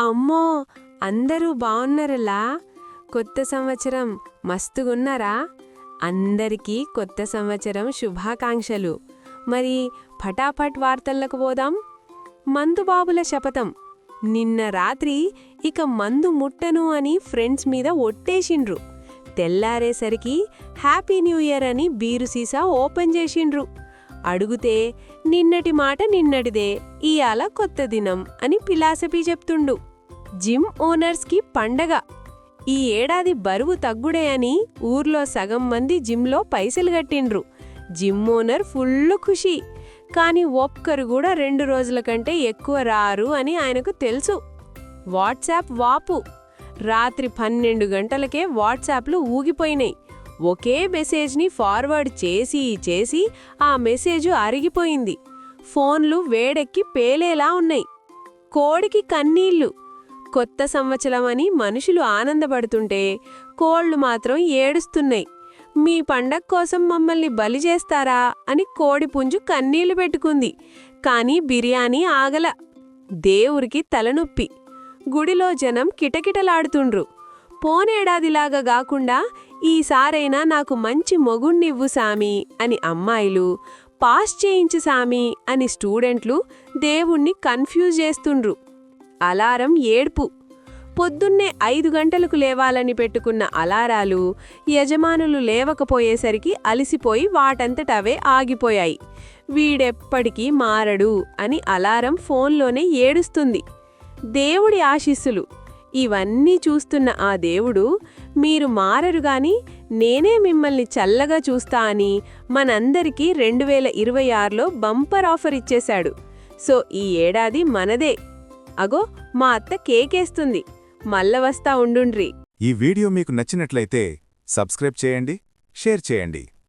అమ్మో అందరూ బావున్నారలా కొత్త సంవత్సరం మస్తుగున్నారా? అందరికీ కొత్త సంవత్సరం శుభాకాంక్షలు. మరి ఫటాఫట్ వార్తలకు పోదాం. మందుబాబుల శపథం. నిన్న రాత్రి ఇక మందు ముట్టను అని ఫ్రెండ్స్ మీద ఒట్టేసిండ్రు. తెల్లారేసరికి హ్యాపీ న్యూ ఇయర్ అని బీరు సీసా ఓపెన్ చేసిండ్రు. అడుగుతే నిన్నటి మాట నిన్నటిదే ఇయాల కొత్త దినం అని ఫిలాసఫీ చెప్తుండు. జిమ్ ఓనర్స్కి పండగ. ఈ ఏడాది బరువు తగ్గుడే అని ఊర్లో సగం మంది జిమ్లో పైసలు కట్టిండ్రు. జిమ్ ఓనర్ ఫుల్ ఖుషి. కానీ ఒక్కరు కూడా రెండు రోజుల కంటే ఎక్కువ రారు అని ఆయనకు తెలుసు. వాట్సాప్ వాపు. రాత్రి పన్నెండు గంటలకే వాట్సాప్లు ఊగిపోయినాయి. ఒకే మెసేజ్ని ఫార్వర్డ్ చేసి చేసి ఆ మెసేజ్ అరిగిపోయింది. ఫోన్లు వేడెక్కి పేలేలా ఉన్నాయి. కోడికి కన్నీళ్ళు కొత్త సంవత్సరం అని మనుషులు ఆనందపడుతుంటే కోళ్ళు మాత్రం ఏడుస్తున్నాయి. మీ పండగ కోసం మమ్మల్ని బలి చేస్తారా? అని కోడిపుంజు కన్నీళ్ళు పెట్టుకుంది. కానీ బిర్యానీ ఆగల. దేవురికి తలనొప్పి. గుడిలో జనం కిటకిటలాడుతుండ్రు. పోనేడాదిలాగా గాకుండా ఈసారైనా నాకు మంచి మొగుణ్ణివ్వు సామి అని అమ్మాయిలు పాస్ చేయించు సామి అని స్టూడెంట్లు దేవుణ్ణి కన్ఫ్యూజ్ చేస్తుండ్రు. అలారం ఏడ్పు. పొద్దున్నే ఐదు గంటలకు లేవాలని పెట్టుకున్న అలారాలు యజమానులు లేవకపోయేసరికి అలిసిపోయి వాటంతటవే ఆగిపోయాయి. వీడెప్పటికీ మారడు అని అలారం ఫోన్లోనే ఏడుస్తుంది. దేవుడి ఆశీస్సులు. ఇవన్నీ చూస్తున్న ఆ దేవుడు మీరు మారరు గాని నేనే మిమ్మల్ని చల్లగా చూస్తా అని మనందరికీ రెండు వేల ఇరవై ఆరులో బంపర్ ఆఫర్ ఇచ్చేశాడు. సో ఈ ఏడాది మనదే. అగో మా అత్త కేకేస్తుంది. మల్ల వస్తా ఉండుండ్రి. ఈ వీడియో మీకు నచ్చినట్లయితే సబ్స్క్రైబ్ చేయండి షేర్ చేయండి.